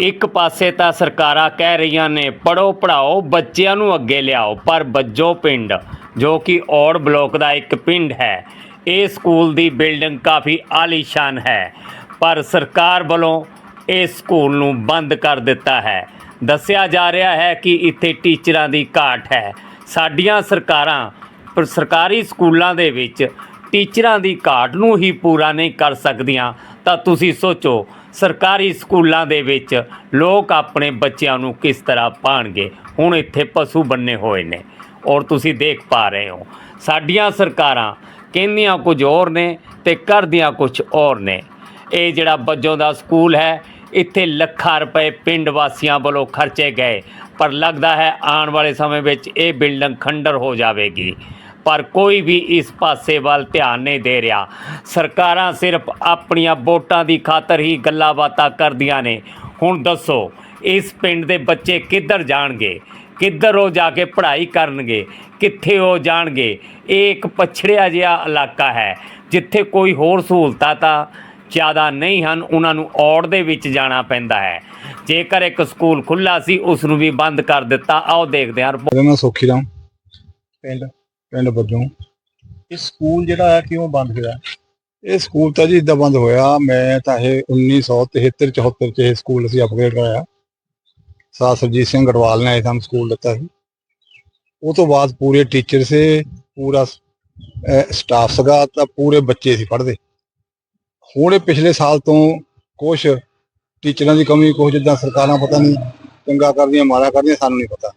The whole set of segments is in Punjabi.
ਇੱਕ ਪਾਸੇ ਤਾਂ ਸਰਕਾਰਾਂ ਕਹਿ ਰਹੀਆਂ ਨੇ ਪੜੋ ਪੜਾਓ ਬੱਚਿਆਂ ਨੂੰ ਅੱਗੇ ਲਿਆਓ, ਪਰ ਬੱਜੋ ਪਿੰਡ, ਜੋ ਕਿ ਔੜ ਬਲੋਕ ਦਾ ਇੱਕ ਪਿੰਡ ਹੈ। ਇਹ ਸਕੂਲ ਦੀ ਬਿਲਡਿੰਗ ਕਾਫੀ ਆਲੀਸ਼ਾਨ ਹੈ, ਪਰ ਸਰਕਾਰ ਵੱਲੋਂ ਇਸ ਸਕੂਲ ਨੂੰ ਬੰਦ ਕਰ ਦਿੱਤਾ ਹੈ। ਦੱਸਿਆ ਜਾ ਰਿਹਾ ਹੈ ਕਿ ਇੱਥੇ ਟੀਚਰਾਂ ਦੀ ਘਾਟ ਹੈ। ਸਾਡੀਆਂ ਸਰਕਾਰਾਂ, ਸਰਕਾਰੀ ਸਕੂਲਾਂ ਦੇ ਵਿੱਚ ਟੀਚਰਾਂ ਦੀ ਘਾਟ ਨੂੰ ਹੀ ਪੂਰਾ ਨਹੀਂ ਕਰ ਸਕਦੀਆਂ। ਤਾਂ ਤੁਸੀਂ ਸੋਚੋ, ਸਰਕਾਰੀ ਸਕੂਲਾਂ ਦੇ ਵਿੱਚ ਲੋਕ ਆਪਣੇ ਬੱਚਿਆਂ ਨੂੰ ਕਿਸ ਤਰ੍ਹਾਂ ਪਾਣਗੇ? ਹੁਣ ਇੱਥੇ ਪਸ਼ੂ ਬੰਨੇ ਹੋਏ ਨੇ। ਔਰ ਤੁਸੀਂ ਦੇਖ ਪਾ ਰਹੇ ਹੋ, ਸਾਡੀਆਂ ਸਰਕਾਰਾਂ ਕਹਿੰਦੀਆਂ ਕੁਝ ਹੋਰ ਨੇ ਤੇ ਕਰਦੀਆਂ ਕੁਝ ਹੋਰ ਨੇ। ਇਹ ਜਿਹੜਾ ਬੱਜੋਂ ਦਾ ਸਕੂਲ ਹੈ, ਇੱਥੇ ਲੱਖਾਂ ਰੁਪਏ ਪਿੰਡ ਵਾਸੀਆਂ ਵੱਲੋਂ ਖਰਚੇ ਗਏ। ਪਰ ਲੱਗਦਾ ਹੈ ਆਉਣ ਵਾਲੇ ਸਮੇਂ ਵਿੱਚ ਇਹ ਬਿਲਡਿੰਗ ਖੰਡਰ ਹੋ ਜਾਵੇਗੀ। ਪਰ ਕੋਈ ਵੀ ਇਸ ਪਾਸੇ ਵੱਲ ਧਿਆਨ ਨਹੀਂ ਦੇ ਰਿਹਾ। ਸਰਕਾਰਾਂ ਸਿਰਫ ਆਪਣੀਆਂ ਵੋਟਾਂ ਦੀ ਖਾਤਰ ਹੀ ਗੱਲਾਂ ਬਾਤਾਂ ਕਰਦੀਆਂ ਨੇ। ਹੁਣ ਦੱਸੋ, ਇਸ ਪਿੰਡ ਦੇ ਬੱਚੇ ਕਿੱਧਰ ਜਾਣਗੇ? ਕਿੱਧਰ ਉਹ ਜਾ ਕੇ ਪੜ੍ਹਾਈ ਕਰਨਗੇ? ਕਿੱਥੇ ਉਹ ਜਾਣਗੇ? ਇਹ ਇੱਕ ਪਛੜਿਆ ਜਿਹਾ ਇਲਾਕਾ ਹੈ, ਜਿੱਥੇ ਕੋਈ ਹੋਰ ਸਹੂਲਤਾਂ ਤਾਂ ਜ਼ਿਆਦਾ ਨਹੀਂ ਹਨ, ਉਹਨਾਂ ਨੂੰ ਔੜ ਦੇ ਵਿੱਚ ਜਾਣਾ ਪੈਂਦਾ ਹੈ। ਜੇਕਰ ਇੱਕ ਸਕੂਲ ਖੁੱਲਾ ਸੀ ਉਸ ਨੂੰ ਵੀ ਬੰਦ ਕਰ ਦਿੱਤਾ। ਆਓ ਦੇਖਦੇ ਹਾਂ ਮੇਰਾ ਨਾਮ ਸੋਖੀ ਰਾਮ। ਪਿੰਡ ਪਿੰਡ ਬੱਜੋਂ ਇਹ ਸਕੂਲ ਜਿਹੜਾ ਹੈ, ਕਿਉਂ ਬੰਦ ਹੋਇਆ? ਇਹ ਸਕੂਲ ਤਾਂ ਜੀ ਇਦਾਂ ਬੰਦ ਹੋਇਆ। ਮੈਂ ਤਾਂ ਇਹ 1973 74 ਚ ਇਹ ਸਕੂਲ ਅਸੀਂ ਅਪਗ੍ਰੇਡ ਕਰਾਇਆ। ਸਾਰ ਸਰਜੀਤ ਸਿੰਘ ਗੜਵਾਲ ਨੇ ਇਹ ਸਾਨੂੰ ਸਕੂਲ ਦਿੱਤਾ ਸੀ। ਉਹ ਤੋਂ ਬਾਅਦ ਪੂਰੇ ਟੀਚਰ ਸੇ, ਪੂਰਾ ਸਟਾਫ ਸੀਗਾ, ਤਾਂ ਪੂਰੇ ਬੱਚੇ ਸੀ ਪੜ੍ਹਦੇ। ਹੁਣ ਇਹ ਪਿਛਲੇ ਸਾਲ ਤੋਂ ਕੁਝ ਟੀਚਰਾਂ ਦੀ ਕਮੀ ਕੁਝ ਜਿੱਦਾਂ ਸਰਕਾਰਾਂ ਪਤਾ ਨਹੀਂ ਚੰਗਾ ਕਰਦੀਆਂ, ਮਾੜਾ ਕਰਦੀਆਂ, ਸਾਨੂੰ ਨਹੀਂ ਪਤਾ।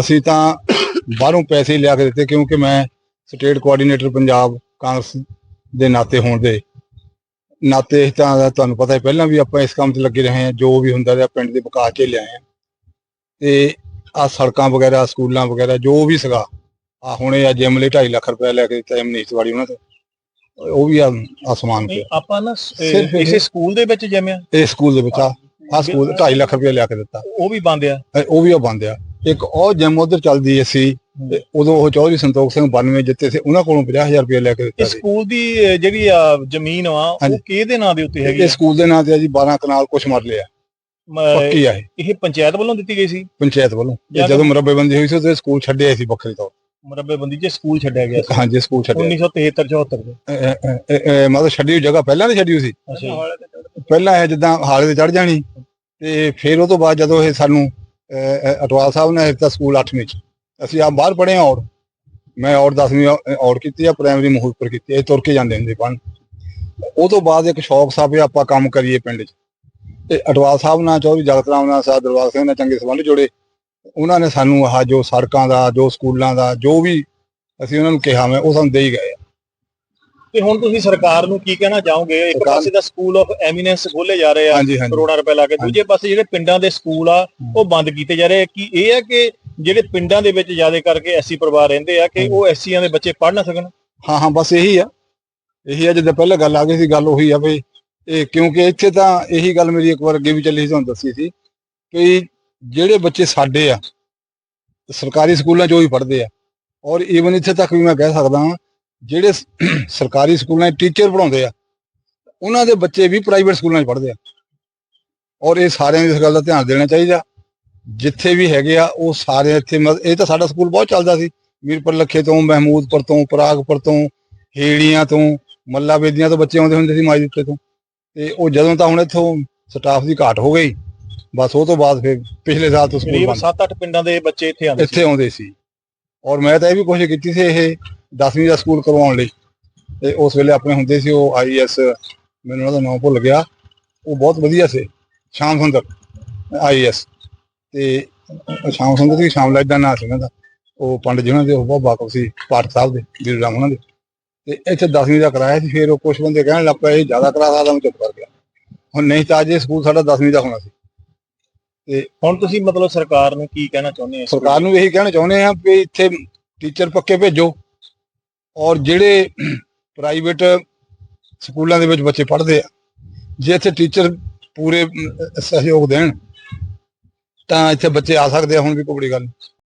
ਅਸੀਂ ਤਾਂ ਬਾਹਰੋਂ ਪੈਸੇ ਲਿਆ ਕੇ ਦਿੱਤੇ ਕਿਉਂਕਿ ਮੈਂ ਸਟੇਟ ਕੋਆਰਡੀਨੇਟਰ ਪੰਜਾਬ ਕਾਂਗਰਸ ਦੇ ਨਾਤੇ ਹੋਣ ਦੇ ਨਾਤੇ ਤਾਂ ਤੁਹਾਨੂੰ ਪਤਾ ਹੈ ਪਹਿਲਾਂ ਵੀ ਆਪਾਂ ਇਸ ਕੰਮ 'ਤੇ ਲੱਗੇ ਰਹੇ ਹਾਂ ਜੋ ਵੀ ਹੁੰਦਾ ਰਿਹਾ ਪਿੰਡ ਦੇ ਵਿਕਾਸ 'ਚ ਲਿਆਏ ਹਾਂ। ਤੇ ਆ ਸੜਕਾਂ ਵਗੈਰਾ ਸਕੂਲਾਂ ਵਗੈਰਾ ਜੋ ਵੀ ਸੀਗਾ ਆ ਹੁਣੇ ਆ ਜਿਮ ਲਈ 2.5 ਲੱਖ ਰੁਪਏ ਲੈ ਕੇ ਦਿੱਤਾ ਮਨੀਸ਼ ਵਾੜੀ ਉਹਨਾਂ ਤੋਂ। ਉਹ ਵੀ ਆ ਆਸਮਾਨ ਤੇ ਆਪਾਂ ਨਾ ਇਸੇ ਸਕੂਲ ਦੇ ਵਿੱਚ ਜੰਮਿਆ ਇਹ ਸਕੂਲ ਦੇ ਵਿੱਚ ਆ ਆ ਸਕੂਲ 2.5 ਲੱਖ ਰੁਪਏ ਲਿਆ ਕੇ ਦਿੱਤਾ। ਉਹ ਵੀ ਬੰਦ ਆ। ਉਹ ਵੀ ਆ ਬੰਦ ਆ। ਇੱਕ ਉਹ ਜਿਮ ਉਧਰ ਚੱਲਦੀ ਸੀ ਤੇ ਉਦੋਂ ਉਹ ਚੌਧਰੀ ਸੰਤੋਖ ਸਿੰਘ 92 ਜਿੱਤੇ ਸੀ ਉਹਨਾਂ ਕੋਲੋਂ 50000 ਰੁਪਏ ਲੈ ਕੇ ਦਿੱਤਾ ਸੀ। ਸਕੂਲ ਦੀ ਜਿਹੜੀ ਆ ਜ਼ਮੀਨ ਵਾ ਉਹ। ਕਿਹਦੇ ਨਾਂ ਦੇ ਉੱਤੇ ਹੈਗੀ ਇਹ ਆ? ਸਕੂਲ ਦੇ ਨਾਂ ਤੇ ਆ ਜੀ 12 ਕਨਾਲ ਕੁਛ ਮਰਲੇ ਆ ਮ- ਪੱਕੀ ਆ ਇਹ। ਪੰਚਾਇਤ ਵੱਲੋਂ ਦਿੱਤੀ ਗਈ ਸੀ? ਪੰਚਾਇਤ ਵੱਲੋਂ। ਜਾਂ ਜਦੋਂ ਮੁਰੱਬੇਬੰਦੀ ਹੋਈ ਸੀ ਤੇ ਸਕੂਲ ਛੱਡਿਆ ਸੀ ਵੱਖਰੇ ਤੌਰ ਮੁਰੱਬੇਬੰਦੀ 'ਚ ਸਕੂਲ ਛੱਡਿਆ ਗਿਆ ਸੀ। ਹਾਂਜੀ ਸਕੂਲ ਛੱਡਿਆ। 1973 74 ਦੇ। ਮਤਲਬ ਛੱਡੀ ਹੋਈ ਜਗ੍ਹਾ ਪਹਿਲਾਂ ਨਹੀਂ ਛੱਡੀ ਸੀ। ਪਹਿਲਾਂ ਇਹ ਜਿੱਦਾਂ ਹਾਲੇ ਤੇ ਚੜ ਜਾਣੀ। ਤੇ ਫਿਰ ਉਹ ਤੋਂ ਬਾਅਦ ਜਦੋਂ ਇਹ ਸਾਨੂੰ ਅਟਵਾਲ ਸਾਹਿਬ ਨੇ ਦਿੱਤਾ ਸਕੂਲ 8ਵੀਂ ਚ। ਅਸੀਂ ਆ ਬਾਹਰ ਪੜ੍ਹੇ ਹਾਂ ਔਰ ਮੈਂ ਔਰ 10ਵੀਂ ਔਰ ਕੀਤੀ ਆ ਪ੍ਰਾਇਮਰੀ ਮਹੂਦਪੁਰ ਕੀਤੀ ਆ, ਤੁਰ ਕੇ ਜਾਂਦੇ ਹੁੰਦੇ ਪੜ੍ਹਨ। ਉਹ ਤੋਂ ਬਾਅਦ ਇੱਕ ਸ਼ੌਕ ਸਾਹਿਬ ਆਪਾਂ ਕੰਮ ਕਰੀਏ ਪਿੰਡ 'ਚ। ਤੇ ਅਟਵਾਲ ਸਾਹਿਬ ਨਾਲ ਚੌਧਰੀ ਜਗਤ ਰਾਮ ਨਾਲ ਸਾਹਿਬ ਦਰਬਾਰ ਸਿੰਘ ਨਾਲ ਚੰਗੇ ਸੰਬੰਧ ਜੋੜੇ। ਉਹਨਾਂ ਨੇ ਸਾਨੂੰ ਆਹ ਜੋ ਸੜਕਾਂ ਦਾ ਜੋ ਸਕੂਲਾਂ ਦਾ ਜੋ ਵੀ ਅਸੀਂ ਉਹਨਾਂ ਨੂੰ ਕਿਹਾ ਮੈਂ ਉਹ ਸਾਨੂੰ ਦੇ ਹੀ ਗਏ ਆ। ਤੇ ਹੁਣ ਤੁਸੀਂ ਸਰਕਾਰ ਨੂੰ ਕੀ ਕਹਿਣਾ ਚਾਹੋਗੇ? ਇੱਕ ਸਰਕਾਰ- ਪਾਸੇ ਦਾ ਸਕੂਲ ਆਫ ਐਮੀਨੈਂਸ ਖੋਲੇ ਜਾ ਰਹੇ ਆ ਹਾਂਜੀ ਹਾਂਜੀ। ਕਰੋੜਾਂ ਰੁਪਏ ਲਾ ਕੇ। ਦੂਜੇ ਪਾਸੇ ਜਿਹੜੇ ਪਿੰਡਾਂ ਦੇ ਸਕੂਲ ਆ ਉਹ ਬੰਦ ਕੀਤੇ ਜਾ ਰਹੇ ਆ। ਕੀ ਇਹ ਹੈ ਕਿ ਜਿਹੜੇ ਪਿੰਡਾਂ ਦੇ ਵਿੱਚ ਜ਼ਿਆਦਾ ਕਰਕੇ ਐਸੀ ਪਰਿਵਾਰ ਰਹਿੰਦੇ ਆ ਕਿ ਉਹ ਐਸੀਆਂ ਦੇ ਬੱਚੇ ਪੜ੍ਹ ਨਾ ਸਕਣ। ਹਾਂ ਹਾਂ, ਬਸ ਇਹੀ ਆ। ਇਹੀ ਆ, ਜਿੱਦਾਂ ਪਹਿਲਾਂ ਗੱਲ ਆ ਗਈ ਸੀ, ਗੱਲ ਉਹੀ ਆ ਵੀ ਇਹ ਕਿਉਂਕਿ ਇੱਥੇ ਤਾਂ ਇਹੀ ਗੱਲ ਮੇਰੀ ਇੱਕ ਵਾਰ ਅੱਗੇ ਵੀ ਚੱਲੀ ਸੀ, ਤੁਹਾਨੂੰ ਦੱਸੀ ਸੀ ਕਿ ਜਿਹੜੇ ਬੱਚੇ ਸਾਡੇ ਆ, ਸਰਕਾਰੀ ਸਕੂਲਾਂ 'ਚ ਉਹ ਹੀ ਪੜ੍ਹਦੇ ਆ। ਔਰ ਈਵਨ ਇੱਥੇ ਤੱਕ ਵੀ ਮੈਂ ਕਹਿ ਸਕਦਾ ਹਾਂ, ਜਿਹੜੇ ਸਰਕਾਰੀ ਸਕੂਲਾਂ 'ਚ ਟੀਚਰ ਪੜਾਉਂਦੇ ਆ, ਉਹਨਾਂ ਦੇ ਬੱਚੇ ਵੀ ਪ੍ਰਾਈਵੇਟ ਸਕੂਲਾਂ 'ਚ ਪੜ੍ਹਦੇ ਆ। ਔਰ ਇਹ ਸਾਰਿਆਂ ਨੂੰ ਇਸ ਗੱਲ ਦਾ ਧਿਆਨ ਦੇਣਾ ਚਾਹੀਦਾ। ਜਿੱਥੇ ਵੀ ਹੈਗੇ ਆ ਉਹ ਸਾਰੇ ਇੱਥੇ ਮਤਲਬ- ਇਹ ਤਾਂ ਸਾਡਾ ਸਕੂਲ ਬਹੁਤ ਚੱਲਦਾ ਸੀ। ਮੀਰਪੁਰ ਲੱਖੇ ਤੋਂ ਮਹਿਮੂਦਪੁਰ ਤੋਂ ਪ੍ਰਾਗਪੁਰ ਤੋਂ ਹੇੜੀਆਂ ਤੋਂ ਮੱਲਾ ਵੇਦੀਆਂ ਤੋਂ ਬੱਚੇ ਆਉਂਦੇ ਹੁੰਦੇ ਸੀ ਮਾਈ ਦਿੱਤੇ ਤੋਂ। ਤੇ ਉਹ ਜਦੋਂ ਤਾਂ ਹੁਣ ਇੱਥੋਂ ਸਟਾਫ ਦੀ ਘਾਟ ਹੋ ਗਈ ਬਸ ਉਹ ਤੋਂ ਬਾਅਦ ਫਿਰ ਪਿਛਲੇ ਸਾਲ ਤੋਂ ਸਕੂਲ ਕਰੀਬ ਬੰਦ। 7-8 ਪਿੰਡਾਂ ਦੇ ਬੱਚੇ ਇੱਥੇ ਆਉਂਦੇ ਇੱਥੇ ਆਉਂਦੇ ਸੀ। ਔਰ ਮੈਂ ਤਾਂ ਇਹ ਵੀ ਕੋਸ਼ਿਸ਼ ਕੀਤੀ ਸੀ ਇਹ 10ਵੀਂ ਦਾ ਸਕੂਲ ਕਰਵਾਉਣ ਲਈ। ਤੇ ਉਸ ਵੇਲੇ ਆਪਣੇ ਹੁੰਦੇ ਸੀ ਉਹ ਆਈਐਸ ਮੈਨੂੰ ਉਹਦਾ ਨਾਮ ਭੁੱਲ ਗਿਆ। ਉਹ ਬਹੁਤ ਵਧੀਆ ਸੀ ਸ਼ਾਮ ਸੁੰਦਰ ਆਈਐਸ ਤੇ ਸ਼ਾਮ ਸੁੰਦਰ ਦੀ ਸ਼ਾਮ ਲਾਈਟ ਦਾ ਨਾਂ ਸੀ ਉਹਨਾਂ ਦਾ ਉਹ ਪੰਡਤ ਜੀ ਉਹਨਾਂ ਦੇ ਉਹ ਬਹੁਤ ਵਾਕਫ ਸੀ ਪਾਠ ਸਾਹਿਬ ਦੇ ਵੀਰ ਰਾਮ ਉਹਨਾਂ ਦੇ। ਤੇ ਇੱਥੇ 10ਵੀਂ ਦਾ ਕਰਾਇਆ ਸੀ ਫਿਰ ਉਹ ਕੁਝ ਬੰਦੇ ਕਹਿਣ ਲੱਗ ਪਏ ਇਹ ਜ਼ਿਆਦਾ ਕਰਾ ਸਕਦਾ ਮੈਂ ਚੁੱਪ ਕਰ ਗਿਆ। ਹੁਣ ਨਹੀਂ ਤਾਂ ਅੱਜ ਇਹ ਸਕੂਲ ਸਾਡਾ 10ਵੀਂ ਦਾ ਹੋਣਾ ਸੀ। ਹੁਣ ਤੁਸੀਂ ਮਤਲਬ ਸਰਕਾਰ ਨੂੰ ਕੀ ਕਹਿਣਾ ਚਾਹੁੰਦੇ ਹੋ ਸਰਕਾਰ ਨੂੰ ਇਹੀ ਕਹਿਣਾ ਚਾਹੁੰਦੇ ਆ ਵੀ ਇੱਥੇ ਟੀਚਰ ਪੱਕੇ ਭੇਜੋ ਔਰ ਜਿਹੜੇ ਪ੍ਰਾਈਵੇਟ ਸਕੂਲਾਂ ਦੇ ਵਿੱਚ ਬੱਚੇ ਪੜ੍ਹਦੇ ਆ ਜੇ ਇੱਥੇ ਟੀਚਰ ਪੂਰੇ ਸਹਿਯੋਗ ਦੇਣ ਤਾਂ ਇੱਥੇ ਬੱਚੇ ਆ ਸਕਦੇ ਆ ਹੁਣ ਵੀ ਕੋਈ ਬੜੀ ਗੱਲ ਨਹੀਂ।